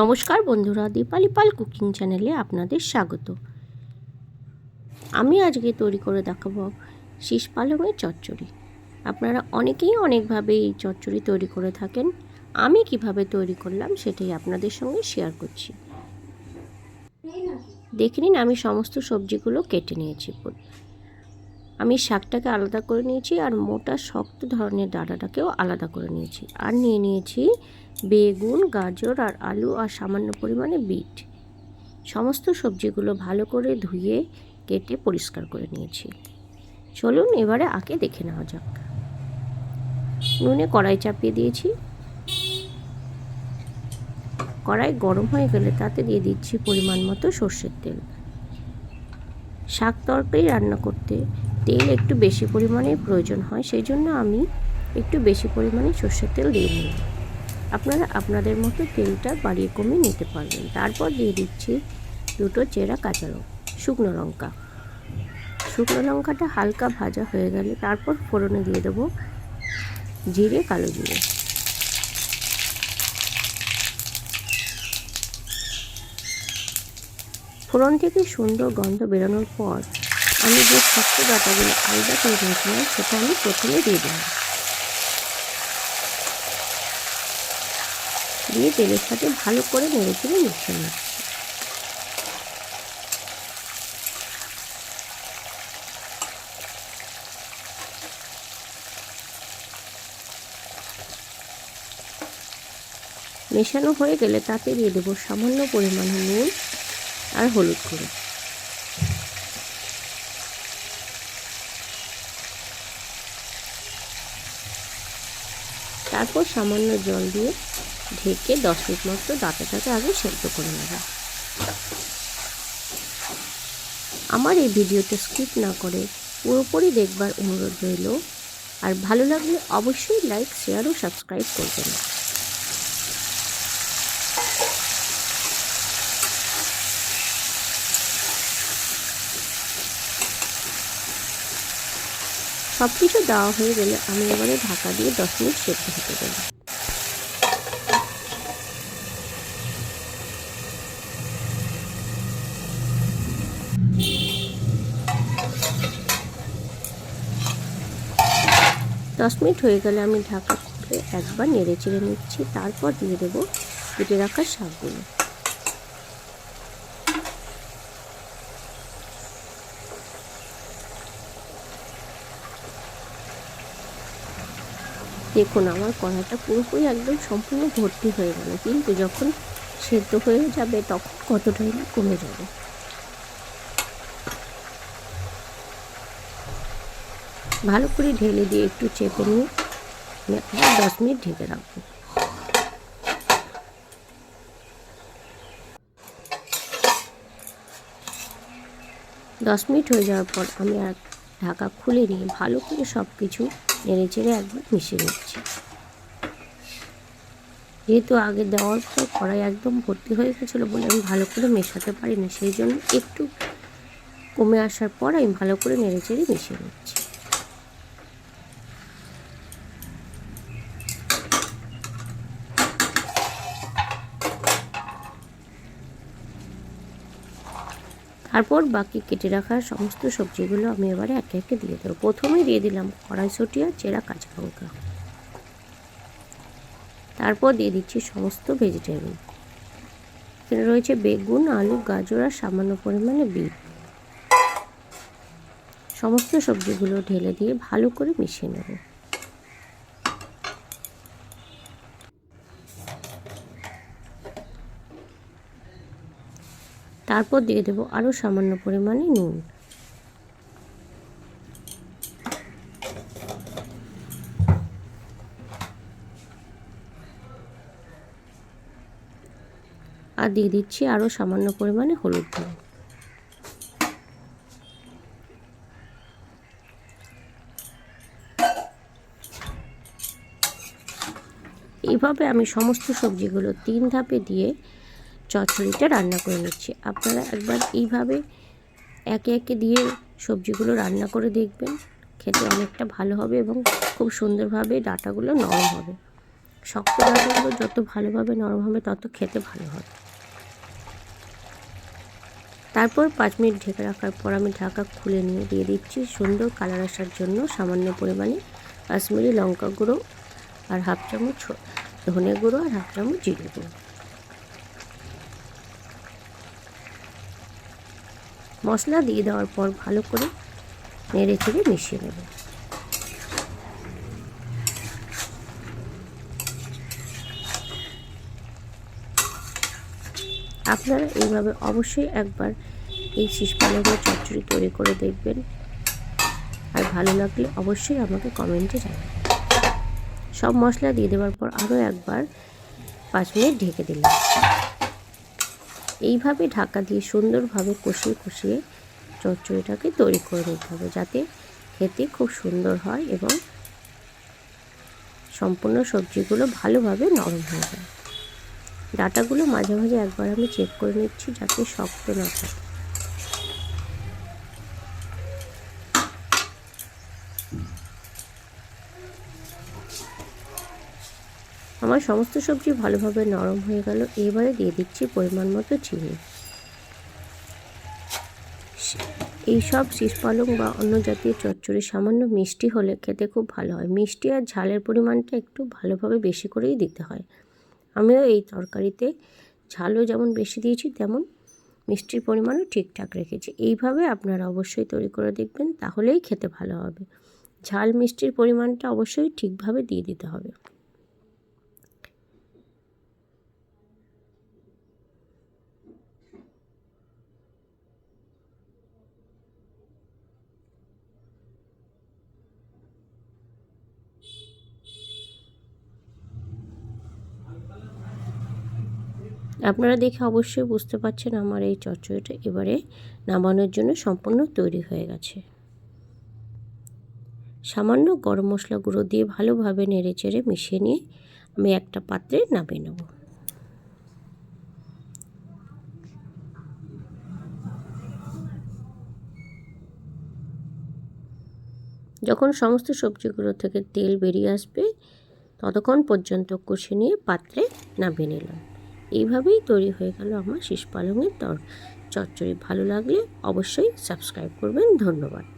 নমস্কার বন্ধুরা, দীপালি পাল কুকিং চ্যানেলে আপনাদের স্বাগত। আমি আজকে তৈরি করে দেখাবো শীষ পালংয়ের চচ্চড়ি। আপনারা অনেকেই অনেকভাবে এই চচ্চড়ি তৈরি করে থাকেন। আমি কীভাবে তৈরি করলাম সেটাই আপনাদের সঙ্গে শেয়ার করছি। দেখে নিন আমি সমস্ত সবজিগুলো কেটে নিয়েছি। আমি শাকটাকে আলাদা করে নিয়েছি আর মোটা শক্ত ধরনের ডাঁটাটাকেও আলাদা করে নিয়েছি। আর নিয়ে নিয়েছি বেগুন, গাজর আর আলু আর সামান্য পরিমাণে বিট। সমস্ত সবজিগুলো ভালো করে ধুয়ে, কেটে পরিষ্কার করে নিয়েছি। চলুন এবারে আগে দেখে নেওয়া যাক। নুনে কড়াই চাপিয়ে দিয়েছি। কড়াই গরম হয়ে গেলে তাতে দিয়ে দিচ্ছি পরিমাণ মতো সর্ষের তেল। শাক তরকারি রান্না করতে তেল একটু বেশি পরিমাণে প্রয়োজন হয়, সেই জন্য আমি একটু বেশি পরিমাণে সর্ষের তেল দিয়ে নিই আপনারা আপনাদের মতো তেলটা বাড়িয়ে কমিয়ে নিতে পারবেন। তারপর দিয়ে দিচ্ছি দুটো চেরা কাঁচা লঙ্কা, শুকনো লঙ্কা। শুকনো লঙ্কাটা হালকা ভাজা হয়ে গেলে তারপর ফোড়নে দিয়ে দেবো জিরে, কালো জিরে। ফোড়ন থেকে সুন্দর গন্ধ বেরোনোর পর আমি যে শক্ত ডাটাগুলো আলাদা করে রেখেছিলাম, সেটা আমি প্রথমে দিয়ে দিলাম। দিয়ে তেলের সাথে ভালো করে নেড়ে চেড়ে মিশিয়ে নিচ্ছি। মেশানো হয়ে গেলে তাতে দিয়ে দেবো সামান্য পরিমাণে নুন আর হলুদ গুঁড়ো। তারপর সামান্য জল দিয়ে ঢেকে দশ মিনিট মতো ডাটাটাকে আগে সেদ্ধ করে নেব। আমার এই ভিডিওটা স্কিপ না করে পুরোপুরি দেখবার অনুরোধ রইল। আর ভালো লাগলে অবশ্যই লাইক, শেয়ার ও সাবস্ক্রাইব করবেন। সব কিছু দেওয়া হয়ে গেলে আমি এবারে ঢাকা দিয়ে দশ মিনিট সেদ্ধ হতে দেবো। দশ মিনিট হয়ে গেলে আমি ঢাকা খুলে একবার নেড়ে চেড়ে নিচ্ছি, তারপর দিয়ে দেবো কেটে রাখা শাকগুলো। দেখুন, আমার কড়াটা পুরোপুরি একদম সম্পূর্ণ ভর্তি হয়ে গেল। কিন্তু যখন সেদ্ধ হয়ে যাবে, তখন কতটাই না কমে যাবে। ভালো করে ঢেলে দিয়ে একটু চেপে নিয়ে দশ মিনিট ঢেকে রাখব। দশ মিনিট হয়ে যাওয়ার পর আমি আর ঢাকা খুলে নিয়ে ভালো করে সব কিছু নেড়ে চেড়ে একবার মিশে নিচ্ছি। যেহেতু আগে দেওয়ার পর কড়াই একদম ভর্তি হয়ে গেছিল বলে আমি ভালো করে মেশাতে পারি না সেই জন্য একটু কমে আসার পর আমি ভালো করে নেড়ে চেড়ে মিশে নিচ্ছি। তারপর বাকি কেটে রাখা সমস্ত সবজিগুলো আমি এবারে একে একে দিয়ে দেবো। প্রথমে দিয়ে দিলাম কড়াইশুটি আর চেরা কাঁচা লঙ্কা। তারপর দিয়ে দিচ্ছি সমস্ত ভেজিটেবল এখানে রয়েছে বেগুন, আলু, গাজর আর সামান্য পরিমাণে বিট। সমস্ত সবজিগুলো ঢেলে দিয়ে ভালো করে মিশিয়ে নেব। তারপর দিয়ে দেবো আরও সামান্য পরিমাণে নুন। আর দিয়ে দিচ্ছি আরও সামান্য পরিমাণে হলুদ গুঁড়ো। এভাবে আমি সমস্ত সবজিগুলো তিন ধাপে দিয়ে চচ্চড়িটা রান্না করে নিচ্ছি। আপনারা একবার এইভাবে একে একে দিয়ে সবজিগুলো রান্না করে দেখবেন। খেতে অনেকটা ভালো হবে এবং খুব সুন্দরভাবে ডাটাগুলো নরম হবে। শক্ত ডাটাগুলো যত ভালোভাবে নরম হবে, তত খেতে ভালো হবে। তারপর পাঁচ মিনিট ঢেকে রাখার পর আমি ঢাকা খুলে নিয়ে দিয়ে দিচ্ছি সুন্দর কালার আসার জন্য সামান্য পরিমাণে কাশ্মীরি লঙ্কা গুঁড়ো আর হাফ চামচ ধনে গুঁড়ো আর হাফ চামচ জিরে গুঁড়ো। মশলা দিয়ে দেওয়ার পর ভালো করে নেড়ে চেড়ে মিশিয়ে নেব। আপনারা এইভাবে অবশ্যই একবার এই শীষ পালকের চচ্চড়ি তৈরি করে দেখবেন। আর ভালো লাগলে অবশ্যই আমাকে কমেন্টে জানাবেন। সব মশলা দিয়ে দেওয়ার পর আরও একবার পাঁচ মিনিট ঢেকে দিলাম। এইভাবে ঢাকা দিয়ে সুন্দরভাবে কষিয়ে কষিয়ে চচ্চড়িটাকে তৈরি করে নিতে হবে যাতে খেতে খুব সুন্দর হয় এবং সম্পূর্ণ সবজিগুলো ভালোভাবে নরম হয়ে যায়। ডাটাগুলো মাঝে মাঝে একবার আমি চেক করে নিচ্ছি যাতে শক্ত না থাকে। আমার সমস্ত সবজি ভালোভাবে নরম হয়ে গেল। এবারে দিয়ে দিচ্ছি পরিমাণ মতো চিনি। এই সব শীষ পালং বা অন্য জাতীয় চচ্চড়ি সামান্য মিষ্টি হলে খেতে খুব ভালো হয়। মিষ্টি আর ঝালের পরিমাণটা একটু ভালোভাবে বেশি করেই দিতে হয়। আমিও এই তরকারিতে ঝালও যেমন বেশি দিয়েছি, তেমন মিষ্টির পরিমাণও ঠিকঠাক রেখেছি। এইভাবে আপনারা অবশ্যই তৈরি করে দেখবেন, তাহলেই খেতে ভালো হবে। ঝাল মিষ্টির পরিমাণটা অবশ্যই ঠিকভাবে দিয়ে দিতে হবে। আপনারা দেখে অবশ্যই বুঝতে পারছেন আমার এই চচ্চড়িটা এবারে নামানোর জন্য সম্পূর্ণ তৈরি হয়ে গেছে। সামান্য গরম মশলা গুঁড়ো দিয়ে ভালোভাবে নেড়ে চেড়ে মিশিয়ে নিয়ে আমি একটা পাত্রে নামিয়ে নেব। যখন সমস্ত সবজিগুলো থেকে তেল বেরিয়ে আসবে, ততক্ষণ পর্যন্ত কষে নিয়ে পাত্রে নামিয়ে নিলাম। এইভাবেই তৈরি হয়ে গেল আমার শীষ পালংয়ের তর চচ্চড়ি ভালো লাগলে অবশ্যই সাবস্ক্রাইব করবেন। ধন্যবাদ।